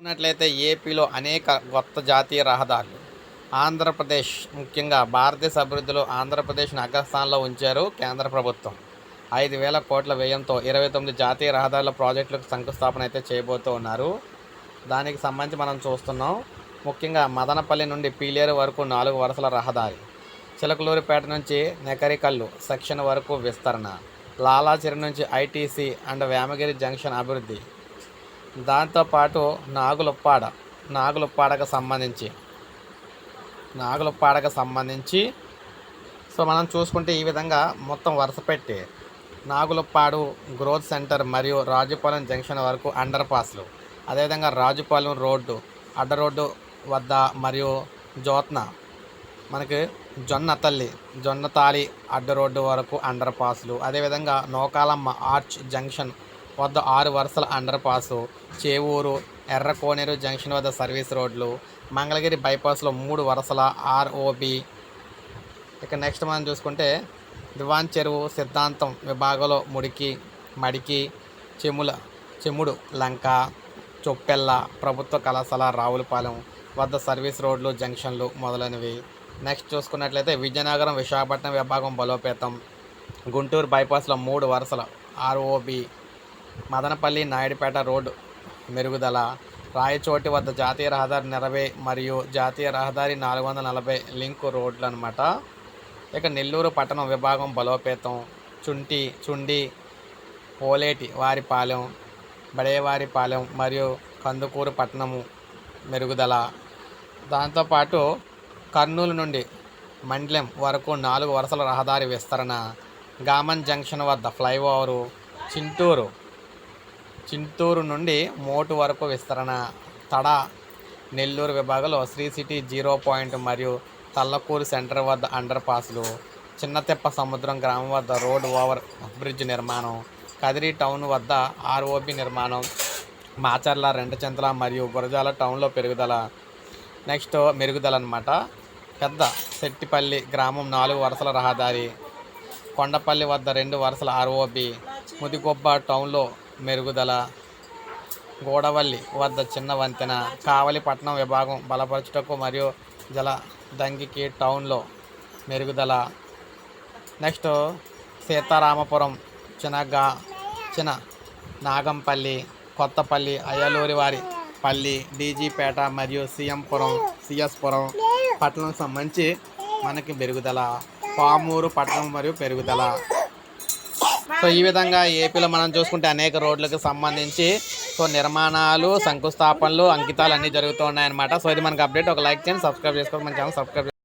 చూసినట్లయితే ఏపీలో అనేక కొత్త జాతీయ రహదారులు. ఆంధ్రప్రదేశ్ ముఖ్యంగా భారతదేశ అభివృద్ధిలో ఆంధ్రప్రదేశ్ను అగ్రస్థానంలో ఉంచారు కేంద్ర ప్రభుత్వం. ఐదు వేల కోట్ల వ్యయంతో ఇరవై తొమ్మిది జాతీయ రహదారుల ప్రాజెక్టులకు శంకుస్థాపన అయితే చేయబోతూ ఉన్నారు. దానికి సంబంధించి మనం చూస్తున్నాం. ముఖ్యంగా మదనపల్లి నుండి పీలేరు వరకు నాలుగు వరుసల రహదారి చిలకలూరిపేట నుంచి నెకరికల్లు సెక్షన్ వరకు విస్తరణ లాలాచిరి నుంచి ఐటీసీ అండ్ వేమగిరి జంక్షన్ అభివృద్ధి దాంతోపాటు నాగులుప్పాడ నాగులుప్పాడకు సంబంధించి. నాగులుప్పాడకు సంబంధించి. సో మనం చూసుకుంటే ఈ విధంగా మొత్తం వరుస పెట్టి నాగులపాడు గ్రోత్ సెంటర్ మరియు రాజుపాలెం జంక్షన్ వరకు అండర్ పాస్లు. అదేవిధంగా రాజుపాలెం రోడ్డు అడ్డ రోడ్డు వద్ద మరియు జ్యోత్న మనకి జొన్న తల్లి జొన్న తాళి అడ్డ రోడ్డు వరకు అండర్ పాస్లు. అదేవిధంగా నోకాలమ్మ ఆర్చ్ జంక్షన్ వద్ద ఆరు వరుసల underpass Chevuru Errakoneru junction వద్ద సర్వీస్ రోడ్లు మంగళగిరి బైపాస్లో మూడు వరుసల ఆర్ఓబి. ఇక నెక్స్ట్ మనం చూసుకుంటే దివాన్ చెరువు సిద్ధాంతం విభాగంలో ముడికి మడికి చెముల చెముడు లంక చొప్పెల్ల ప్రభుత్వ కళాశాల రావులపాలెం వద్ద సర్వీస్ రోడ్లు జంక్షన్లు మొదలైనవి. నెక్స్ట్ చూసుకున్నట్లయితే విజయనగరం విశాఖపట్నం విభాగం బలోపేతం. గుంటూరు బైపాస్లో మూడు వరుసల ఆర్ఓబి. మదనపల్లి నాయుడుపేట రోడ్డు మెరుగుదల. రాయచోటి వద్ద జాతీయ రహదారి నలభై మరియు జాతీయ రహదారి నాలుగు వందల నలభై లింక్ రోడ్లు అనమాట ఇక నెల్లూరు పట్టణం విభాగం బలోపేతం. చుంటి చుండి పోలేటి వారిపాలెం బడేవారిపాలెం మరియు కందుకూరు పట్టణము మెరుగుదల. దాంతోపాటు కర్నూలు నుండి మండలం వరకు నాలుగు వరుసల రహదారి విస్తరణ. గామన్ జంక్షన్ వద్ద ఫ్లైఓవరు. చింటూరు చింతూరు నుండి మోటు వరకు విస్తరణ. తడ నెల్లూరు విభాగంలో శ్రీ సిటీ జీరో పాయింట్ మరియు తల్లకూరు సెంటర్ వద్ద అండర్ పాస్లు. చిన్నతెప్ప సముద్రం గ్రామం వద్ద రోడ్ ఓవర్ బ్రిడ్జ్ నిర్మాణం. కదిరి టౌన్ వద్ద ఆర్ఓబి నిర్మాణం. మాచర్ల రెండచెంతల మరియు గురజాల టౌన్లో పెరుగుదల. నెక్స్ట్ మెరుగుదల అనమాట పెద్ద శెట్టిపల్లి గ్రామం నాలుగు వరుసల రహదారి. కొండపల్లి వద్ద రెండు వరుసల ఆర్ఓబి. ముదిగొబ్బ టౌన్లో మెరుగుదల గోడవల్లి వద్ద చిన్న వంతెన కావలిపట్నం విభాగం బలపరచుటకు మరియు జల దంగికి టౌన్లో మెరుగుదల. నెక్స్ట్ సీతారామపురం చిన్నగా చిన్న నాగంపల్లి కొత్తపల్లి అయ్యలూరి వారి పల్లి డీజీపేట మరియు సీఎంపురం సిఎస్పురం పట్టణం సంబంధించి మనకి మెరుగుదల. పామూరు పట్టణం మరియు పెరుగుదల. సో ఈ విధంగా ఏపీలో మనం చూసుకుంటే అనేక రోడ్లకు సంబంధించి సో నిర్మాణాలు శంకుస్థాపనలు అంకితాలు అన్నీ జరుగుతూ ఉన్నాయన్నమాట. సో ఇది మనకు అప్డేట్ ఒక లైక్ చేయండి సబ్స్క్రైబ్ చేసుకోండి. మన ఛానల్ సబ్స్క్రైబ్